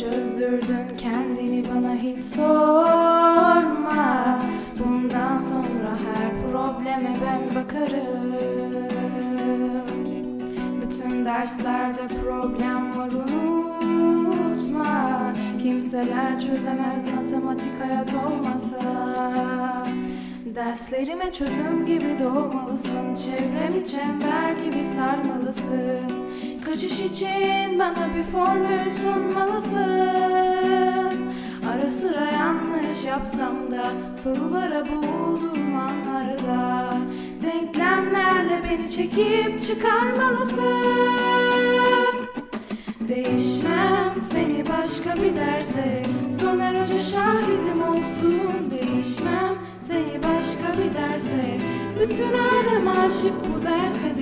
Çözdürdün kendini bana hiç sorma. Bundan sonra her probleme ben bakarım. Bütün derslerde problem var unutma. Kimseler çözemez matematik hayat olmasa. Derslerime çözüm gibi doğmalısın Çevremi çember gibi sarmalısın Kaçış için bana bir formül sunmalısın. Ara sıra yanlış yapsam da Sorulara bulduğum anlarda Denklemlerle beni çekip çıkarmalısın. Değişmem seni başka bir derse Soner Hoca şahidim olsun. Değişmem seni başka bir derse Bütün alem aşık bu derse